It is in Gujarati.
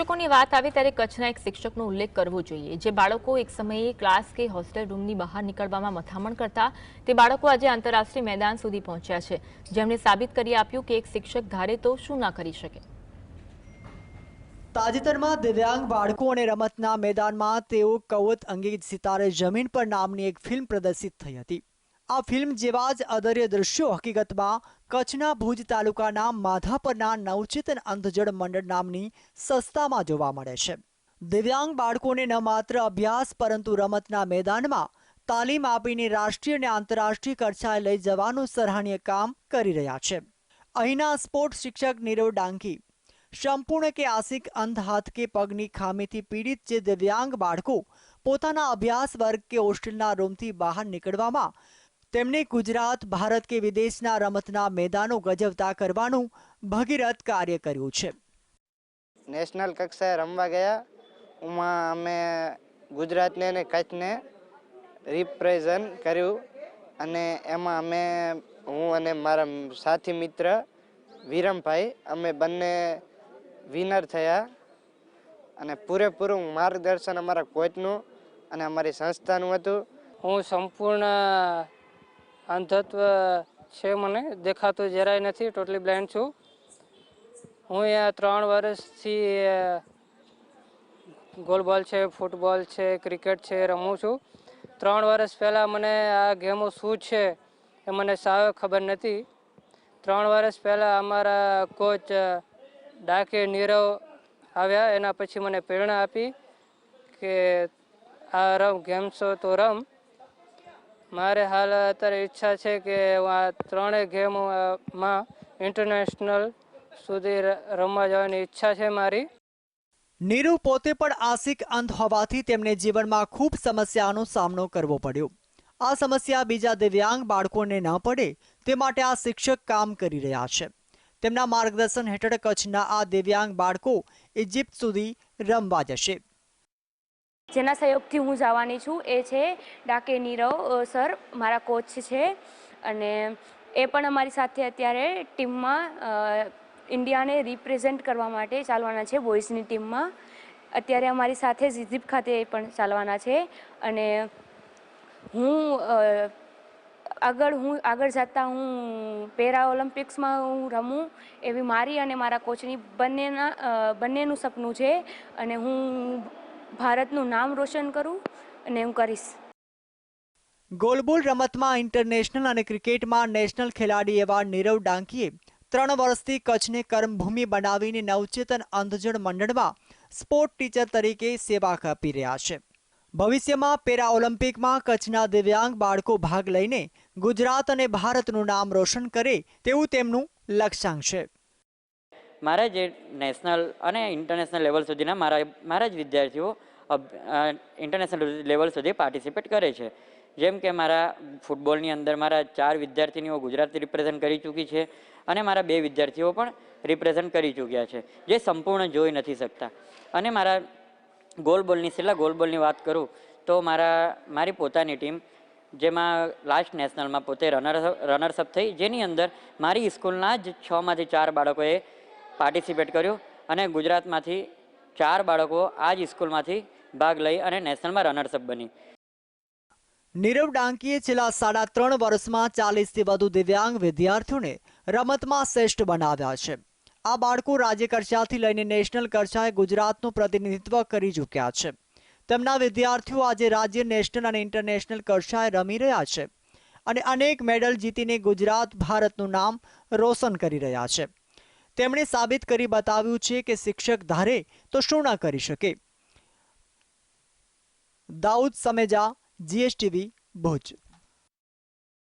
શિક્ષકોની વાત આવે ત્યારે કચ્છના એક શિક્ષકનો ઉલ્લેખ કરવો જોઈએ. જે બાળકો એક સમયે ક્લાસ કે હોસ્ટેલ રૂમની બહાર નીકળવામાં મથામણ કરતા, તે બાળકો આજે આંતરરાષ્ટ્રીય મેદાન સુધી પહોંચ્યા છે. જેમણે સાબિત કરી આપ્યું કે એક શિક્ષક ધારે તો શું ના કરી શકે. તાજેતરમાં દિવ્યાંગ બાળકો અને રમતના મેદાનમાં તેઓ કવત અંગે સિતારે જમીન પર નામની એક ફિલ્મ પ્રદર્શિત થઈ હતી. આ ફિલ્મ જેવા જ અદર્ય દ્રશ્યો હકીકતમાં કચ્છના ભુજ તાલુકાના માધાપરના નવચેતન અંધજડ મંડળ નામની સંસ્થામાં જોવા મળે છે. દિવ્યાંગ બાળકોને ન માત્ર અભ્યાસ પરંતુ રમતના મેદાનમાં તાલીમ આપીને રાષ્ટ્રીય અને આંતરરાષ્ટ્રીય કક્ષાએ લઈ જવાનું સરાહનીય કામ કરી રહ્યા છે. અહીંના સ્પોર્ટ શિક્ષક નીરવ ડાંકી, સંપૂર્ણ કે આસિક અંધ હાથ કે પગની ખામીથી પીડિત જે દિવ્યાંગ બાળકો પોતાના અભ્યાસ વર્ગ કે હોસ્ટેલના રૂમથી બહાર નીકળવામાં તેમણે ગુજરાત ભારત કે વિદેશના રમતના મેદાનો ગજવતા કરવાનું ભગીરથ કાર્ય કર્યું છે. નેશનલ કક્ષાએ રમવા ગયા. એમાં અમે ગુજરાતને અને કચ્છને રિપ્રેઝન્ટ કર્યું અને એમાં અમે હું અને મારા સાથી મિત્ર વિરમભાઈ અમે બંને વિનર થયા અને પૂરેપૂરું માર્ગદર્શન અમારા કોચનું અને અમારી સંસ્થાનું હતું. હું સંપૂર્ણ અંધત્વ છે મને, દેખાતું જરાય નથી ટોટલી બ્લાઇન્ડ છું. હું અહીંયા ત્રણ વર્ષથી ગોલબોલ છે, ફૂટબોલ છે, ક્રિકેટ છે, રમું છું. ત્રણ વર્ષ પહેલાં મને આ ગેમો શું છે એ મને સાવ ખબર નથી. ત્રણ વર્ષ પહેલાં અમારા કોચ ડાકે નીરવ આવ્યા, એના પછી મને પ્રેરણા આપી કે આ રમ, ગેમ્સો તો રમ મારે હાલ અત્યારે ઈચ્છા છે કે હું આ ત્રણેય ગેમોમાં ઇન્ટરનેશનલ સુધી રમવા જવાની ઈચ્છા છે મારી. નીરુ પોતે પણ આશિક અંધ હોવાથી તેમને જીવનમાં ખૂબ સમસ્યાનો સામનો કરવો પડ્યો. આ સમસ્યા બીજા દિવ્યાંગ બાળકોને ન પડે, તે માટે આ શિક્ષક કામ કરી રહ્યા છે. તેમના માર્ગદર્શન હેઠળ કચ્છના આ દિવ્યાંગ બાળકો ઇજિપ્ત સુધી રમવા જશે. જેના સહયોગથી હું જવાની છું એ છે ડાકે નીરવ સર, મારા કોચ છે. અને એ પણ અમારી સાથે અત્યારે ટીમમાં ઇન્ડિયાને રિપ્રેઝેન્ટ કરવા માટે ચાલવાના છે બોયઝની ટીમમાં. અત્યારે અમારી સાથે જ ઇજિપ્ત ખાતે પણ ચાલવાના છે. અને હું આગળ હું, આગળ જતાં હું પેરા ઓલિમ્પિક્સમાં હું રમું એવી મારી અને મારા કોચની બંનેના બંનેનું સપનું છે. અને હું ભારતનું નામ રોશન કરું અને હું કરીશ. ગોલબોલ રમતમાં ઇન્ટરનેશનલ અને ક્રિકેટમાં નેશનલ ખેલાડી એવા નીરવ ડાંકીએ ત્રણ વર્ષથી કચ્છને કર્મભૂમિ બનાવીને નવચેતન અંધજન મંડળમાં સ્પોર્ટ ટીચર તરીકે સેવા આપી રહ્યા છે. ભવિષ્યમાં પેરા ઓલિમ્પિકમાં કચ્છના દિવ્યાંગ બાળકો ભાગ લઈને ગુજરાત અને ભારતનું નામ રોશન કરે તેવું તેમનું લક્ષ્યાંક છે. મારા જે નેશનલ અને ઇન્ટરનેશનલ લેવલ સુધીના મારા મારા જ વિદ્યાર્થીઓ ઇન્ટરનેશનલ લેવલ સુધી પાર્ટિસિપેટ કરે છે. જેમ કે મારા ફૂટબોલની અંદર મારા ચાર વિદ્યાર્થીનીઓ ગુજરાત રિપ્રેઝન્ટ કરી ચૂકી છે અને મારા બે વિદ્યાર્થીઓ પણ રિપ્રેઝન્ટ કરી ચૂક્યા છે, જે સંપૂર્ણ જોઈ નથી શકતા. અને મારા ગોલ બોલની છેલ્લા ગોલ બોલની વાત કરું, તો મારા, મારી પોતાની ટીમ જેમાં લાસ્ટ નેશનલમાં પોતે રનર રનર્સઅપ થઈ, જેની અંદર મારી સ્કૂલના જ છમાંથી ચાર બાળકોએ પાર્ટિસિપેટ કર્યું અને ગુજરાતમાંથી ચાર બાળકો આ જ સ્કૂલમાંથી ભાગ લઈ અને નેશનલમાં રનર્સઅપ બની. નીરવ ડાંકીએ છેલ્લા સાડા ત્રણ વર્ષમાં ચાલીસથી વધુ દિવ્યાંગ વિદ્યાર્થીઓને રમતમાં શ્રેષ્ઠ બનાવ્યા છે. આ બાળકો રાજ્ય કક્ષાથી લઈને નેશનલ કક્ષાએ ગુજરાતનું પ્રતિનિધિત્વ કરી ચૂક્યા છે. તેમના વિદ્યાર્થીઓ આજે રાજ્ય નેશનલ અને ઇન્ટરનેશનલ કક્ષાએ રમી રહ્યા છે અને અનેક મેડલ જીતીને ગુજરાત, ભારતનું નામ રોશન કરી રહ્યા છે. તેમણે સાબિત કરી બતાવ્યું છે કે શિક્ષક ધારે તો શું ના કરી શકે. દાઉદ સમેજા જીએસટીવી, ભુજ.